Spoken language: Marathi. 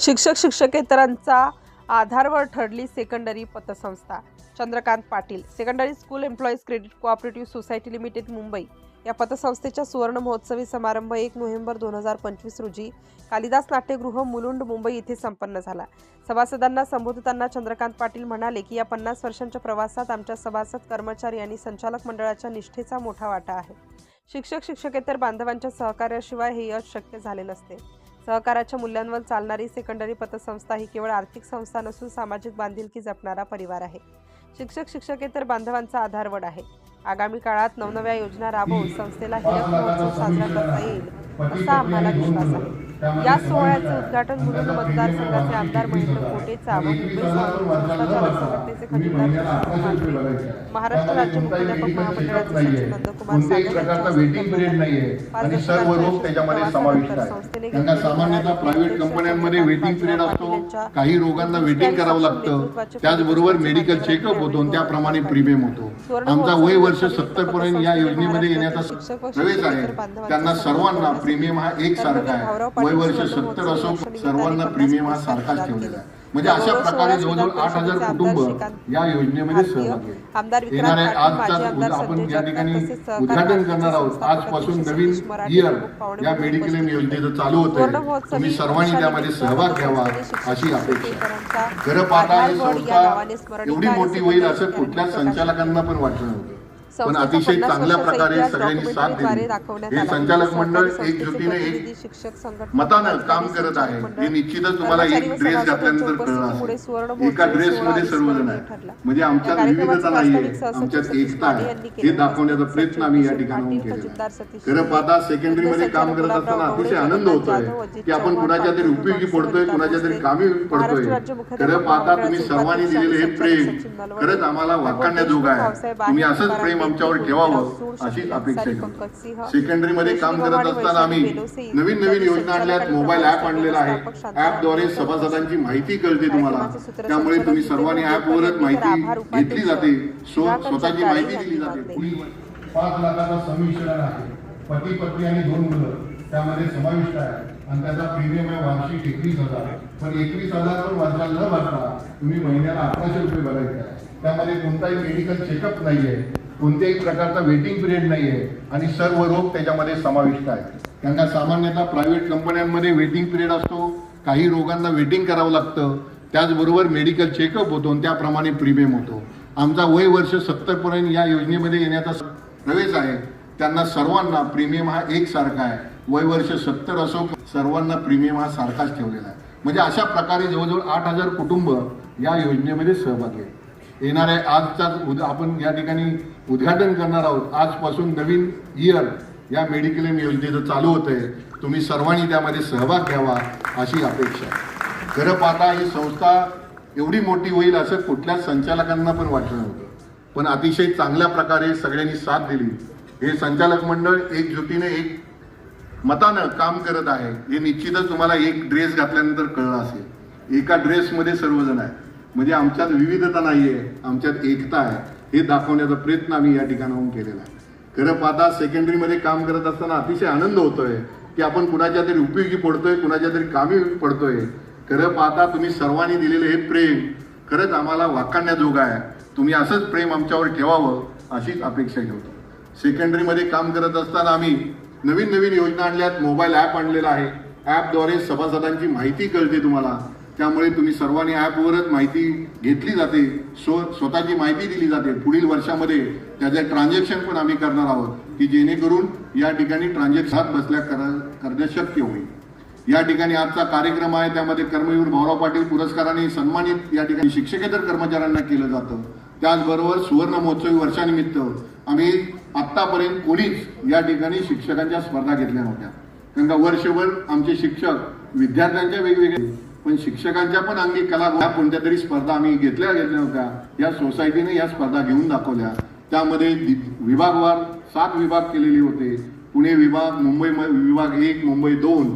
शिक्षक शिक्षकेतरांचा आधारवर ठरली सेकंडरी पतसंस्था. Chandrakant Patil secondary school employees credit cooperative society limited Mumbai. या पतसंस्थेच्या सुवर्ण महोत्सवी समारंभ एक नोव्हेंबर दोन हजार पंचवीस रोजी कालिदास नाट्यगृह मुलुंड मुंबई येथे संपन्न झाला. सभासदांना संबोधताना चंद्रकांत पाटील म्हणाले की या पन्नास वर्षांच्या प्रवासात आमच्या सभासद कर्मचारी आणि संचालक मंडळाच्या निष्ठेचा मोठा वाटा आहे. शिक्षक शिक्षकेतर बांधवांच्या सहकार्याशिवाय हे यश शक्य झाले नसते. सहकाराच्या मूल्यांवर चालणारी सेकंडरी पतसंस्था ही केवळ आर्थिक संस्था नसून सामाजिक बांधिलकी जपणारा परिवार आहे. शिक्षक शिक्षकेतर बांधवांचा आधारवड आहे. आगामी काळात नवनव्या योजना राबवून संस्थेला हिरक महोत्सव साजरा करता येईल असा आम्हाला विश्वास आहे. या सोहळ्याचे उद्घाटन मुलुंड मतदारसंघाचे आमदार महेंद्र कोटेचा व मुंबई संघटनेचे खजिनदार महाराष्ट्र राज्य मुख्याध्यापक महामंडळाचे सचिव नंदकुमार त्यांना सामान्यतः प्रायव्हेट कंपन्यांमध्ये वेटिंग पिरियड असतो काही रोगांना वेटिंग करावं लागतं त्याचबरोबर मेडिकल चेकअप होतो त्याप्रमाणे प्रीमियम होतो आमचा वय वर्ष सत्तर पर्यंत या योजनेमध्ये येण्याचा प्रवेश आहे त्यांना सर्वांना प्रीमियम हा एक सारखा आहे वय वर्ष सत्तर असो सर्वांना प्रीमियम हा सारखाच ठेवलेला आहे. म्हणजे अशा प्रकारे जवळजवळ आठ हजार कुटुंब या योजनेमध्ये सहभागी आजचा आपण या ठिकाणी उद्घाटन करणार आहोत आजपासून नवीन इयर या मेडिक्लेम योजनेचं चालू होत तुम्ही सर्वांनी त्यामध्ये सहभाग घ्यावा अशी अपेक्षा खरं पाहता संस्था एवढी मोठी होईल असं सेकंडरी कुठल्या प्रकाशित संचालकांना पण वाटलं नव्हतं. पण अतिशय चांगल्या प्रकारे सगळ्यांनी साथ दिली. हे. संचालक मंडळ एकजुटीने एक शिक्षक मतानं काम करत आहे. हे निश्चितच तुम्हाला एक ड्रेस घातल्यानंतर कळणार एका ड्रेस मध्ये सर्वजण आहे. म्हणजे आमच्यात विविधता नाहीये. आमच्यात एकता आहे. हे केले. दाखवण्याचा प्रयत्न आम्ही या ठिकाणी सतीश खरं पाहता सेकंडरी मध्ये काम करत असताना अतिशय आनंद होतोय की आपण कुणाच्या तरी उपयोगी पडतोय कुणाच्या तरी कामी पडतोय. खरं पाहता तुम्ही सर्वांनी दिलेले हे प्रेम खरंच आम्हाला वाखाणण्याजोगं आहे तुम्ही असंच प्रेम आमच्यावर ठेवावं अशीच अपेक्षा आहे सेकंडरी मध्ये काम करत असताना आम्ही नवीन नवीन योजना आणल्यात मोबाईल ऍप आणलेला आहे. ऍपद्वारे सभासदांची माहिती कळते तुम्हाला. त्यामुळे तुम्ही सर्वांनी ऍपवरच माहिती घेतली जाते. स्व- स्वतःची माहिती दिली जाते. पाच लाखाचा संमिश्रण आहे. पती पत्नी आणि दोन मुलं. त्यामध्ये समाविष्ट आहे. आणि त्याचा प्रीमियम आहे वार्षिक एकवीस हजार. पण एकवीस हजार पण वर्षाला न भरता तुम्ही महिन्याला अकराशे रुपये भरायचे आहे. त्यामध्ये कोणताही मेडिकल चेकअप नाहीये. कोणत्याही प्रकारचा वेटिंग पिरियड नाहीये. आणि सर्व रोग त्याच्यामध्ये समाविष्ट आहेत. त्यांना सामान्यतः प्रायव्हेट कंपन्यांमध्ये वेटिंग पिरियड असतो. काही रोगांना वेटिंग करावं लागतं. त्याचबरोबर मेडिकल चेकअप होतो आणि त्याप्रमाणे प्रीमियम होतो. आमचा वय वर्ष सत्तरपर्यंत या योजनेमध्ये येण्याचा प्रवेश आहे. त्यांना सर्वांना प्रीमियम हा एकसारखा आहे. वय वर्ष सत्तर असो सर्वांना प्रीमियम हा सारखाच ठेवलेला आहे. म्हणजे अशा प्रकारे जवळजवळ आठ हजार कुटुंब या योजनेमध्ये सहभागी आहेत. येणाऱ्या आजचाच उद आपण या ठिकाणी उद्घाटन करणार आहोत. आजपासून नवीन इयर या मेडिक्लेम योजनेचं चालू होत आहे तुम्ही सर्वांनी त्यामध्ये सहभाग घ्यावा अशी अपेक्षा खरं पाहता ही संस्था एवढी मोठी होईल असं कुठल्याच संचालकांना पण वाटलं नव्हतं. पण अतिशय चांगल्या प्रकारे सगळ्यांनी साथ दिली. हे संचालक मंडळ एकजुटीने एक मतानं काम करत आहे. हे निश्चितच तुम्हाला एक ड्रेस घातल्यानंतर कळलं असेल. एका ड्रेसमध्ये सर्वजण आहे म्हणजे आमच्यात विविधता नाही आहे आमच्यात एकता आहे. हे दाखवण्याचा प्रयत्न आम्ही या ठिकाणाहून केलेला आहे. खरं पाहता सेकंडरीमध्ये काम करत असताना अतिशय आनंद होतोय की आपण कुणाच्या तरी उपयोगी पडतोय कुणाच्या तरी कामी पडतोय. खरं पाहता तुम्ही सर्वांनी दिलेलं हे प्रेम खरंच आम्हाला वाखाणण्याजोगं आहे. तुम्ही असंच प्रेम आमच्यावर ठेवावं अशीच अपेक्षा ठेवतो. सेकंडरीमध्ये काम करत असताना आम्ही नवीन नवीन योजना आणल्यात मोबाईल ॲप आणलेला आहे. ॲपद्वारे सभासदांची माहिती कळते तुम्हाला. त्यामुळे तुम्ही सर्वांनी ॲपवरच माहिती घेतली जाते. स्व स्वतःची माहिती दिली जाते. पुढील वर्षामध्ये त्याचे ट्रान्झॅक्शन पण आम्ही करणार आहोत की जेणेकरून या ठिकाणी ट्रान्झॅक्शन हात बसल्या करा करणे शक्य होईल. या ठिकाणी आजचा कार्यक्रम आहे. त्यामध्ये कर्मवीर भाऊराव पाटील पुरस्काराने सन्मानित या ठिकाणी शिक्षकेतर कर्मचाऱ्यांना केलं जातं. त्याचबरोबर सुवर्ण महोत्सवी वर्षानिमित्त आम्ही आत्तापर्यंत कोणीच या ठिकाणी शिक्षकांच्या स्पर्धा घेतल्या नव्हत्या. कारण का वर्षभर आमचे शिक्षक विद्यार्थ्यांच्या वेगवेगळे पण शिक्षकांच्या पण अंगी कला कोणत्या तरी स्पर्धा आम्ही घेतल्या गेल्या होत्या या सोसायटीने या स्पर्धा घेऊन दाखवल्या. त्यामध्ये विभागवार सात विभाग केलेले होते. पुणे विभाग मुंबई विभाग एक मुंबई दोन